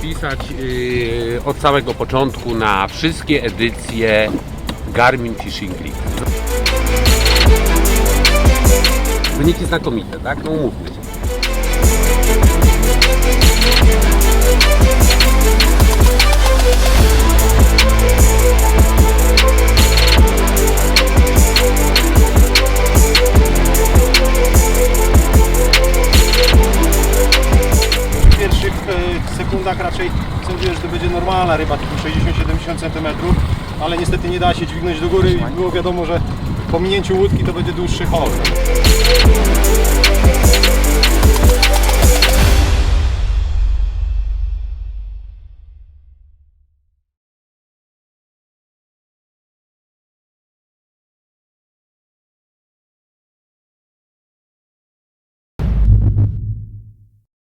zapisać yy, od samego początku na wszystkie edycje Garmin Fishing League. Wyniki znakomite, tak? No umówmy się. Sekundach raczej sądziłem, że to będzie normalna ryba, typu 60-70 cm, ale niestety nie da się dźwignąć do góry i było wiadomo, że po minięciu łódki to będzie dłuższy hol.